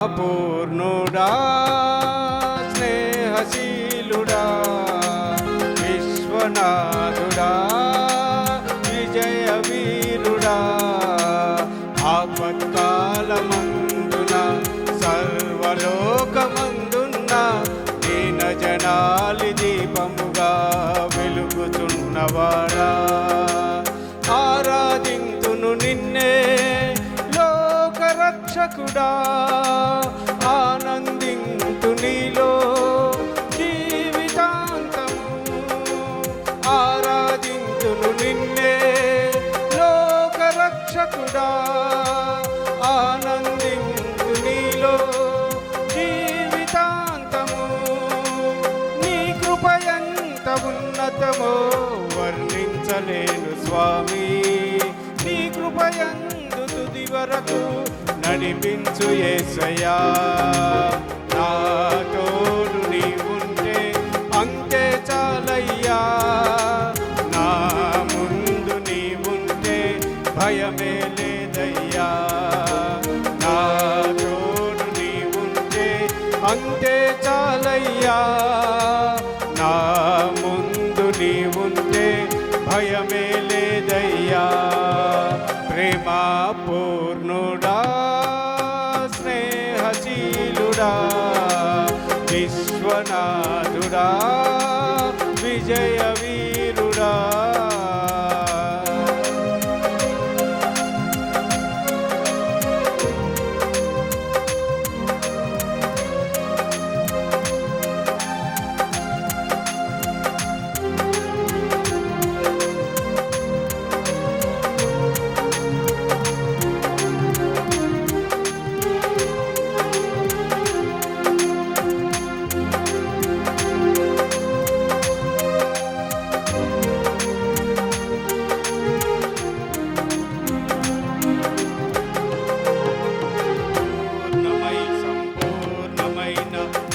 పూర్ణుడా స్నేహశీలుడా విశ్వనాథుడా విజయ వీరుడా ఆపత్కాలమందున సర్వలోకమందున్న దీన జనాలి దీపము కొరకు నడిపించు ఏసయా నాతోడు నీ ఉంటే అంతే చాలయ్యా. నా ముందు నీ ఉంటే భయమే లేదయ్యా. నాతోడు నీ ఉంటే అంతే చాలయ్యా.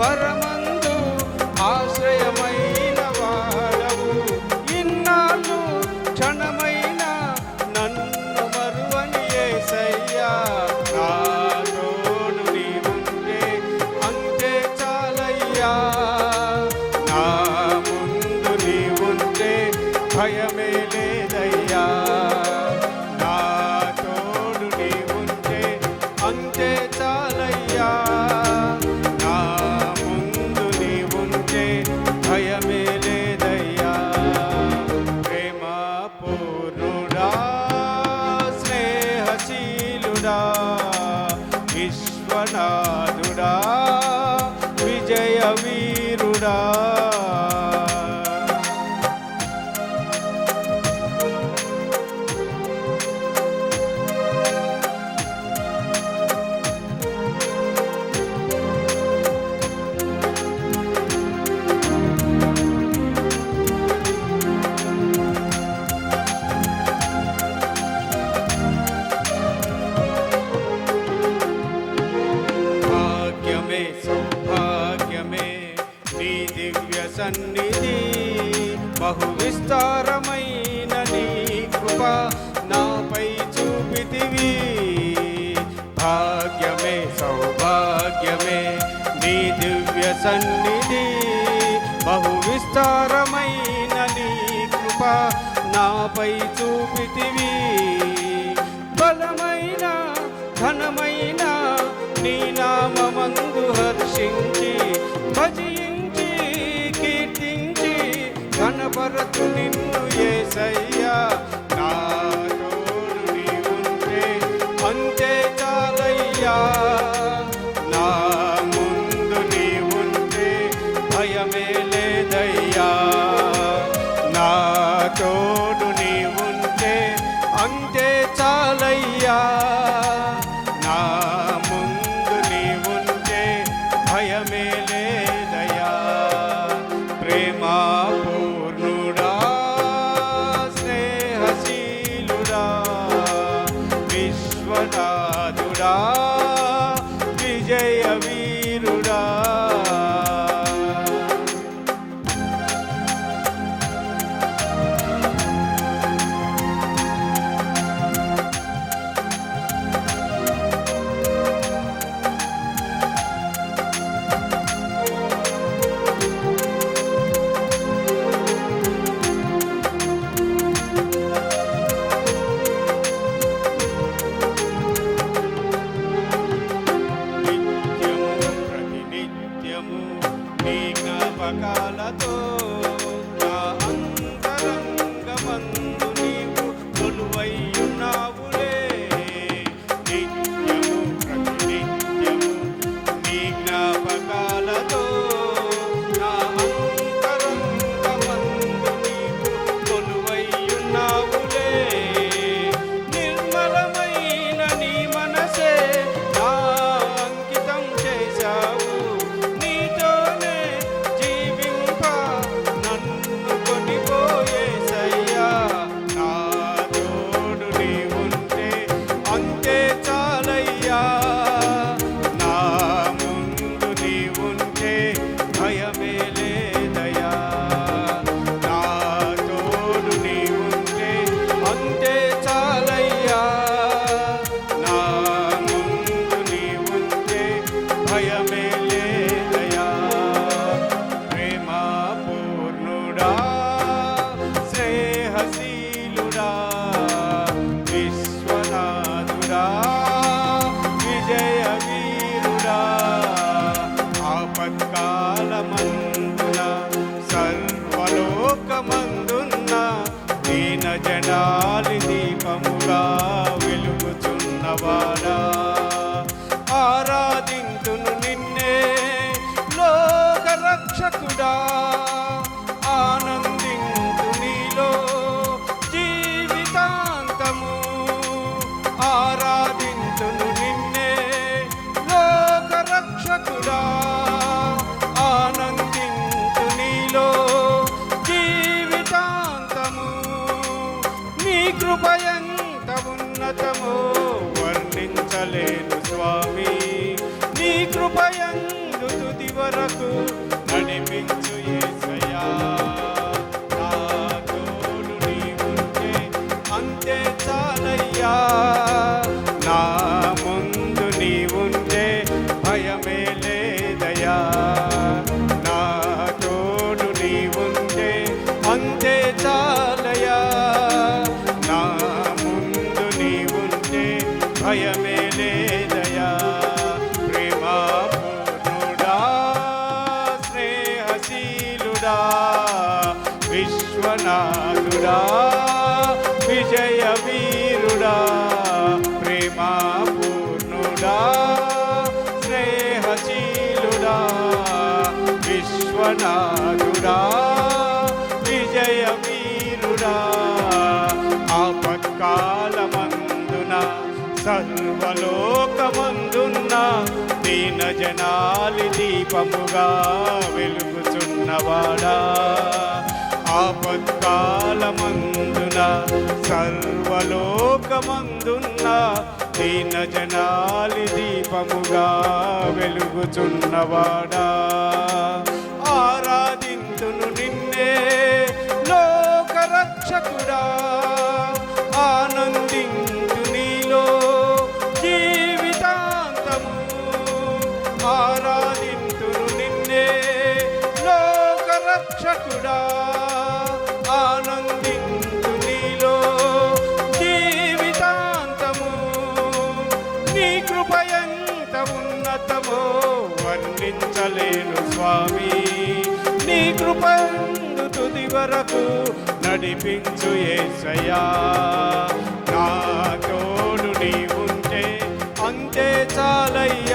பரம భాగ్యమే సౌభాగ్యమే. నీ దివ్య సన్నిధి బహు విస్తారమైన నీ కృప నాపై చూపితివి. బలమైన ఘనమైన నీ నామందు హర్షించి భజించి కీర్తించి ఘనపరతు నిన్ను ఏసయ్య తోడు నీ ఉంటే అంతే చాలయ్యా. నా ముందు నీ ఉంటే భయమే లేదయా ప్రేమా పూర్ణుడా స్నేహశీలుడా విశ్వనాథుడా. జ్ఞానాలి దీపముగా వెలుగుతున్నవాడా వరకు నడిపించు జనాలి దీపముగా వెలుగుచున్నవాడా. ఆపత్కాలమందున సర్వలోకమందున్న దీన జనాలి దీపముగా వెలుగుతున్నవాడా పండు తుది వరకు నడిపించు ఏసయా నా తోడు ఉంటే అంతే చాలయ్య.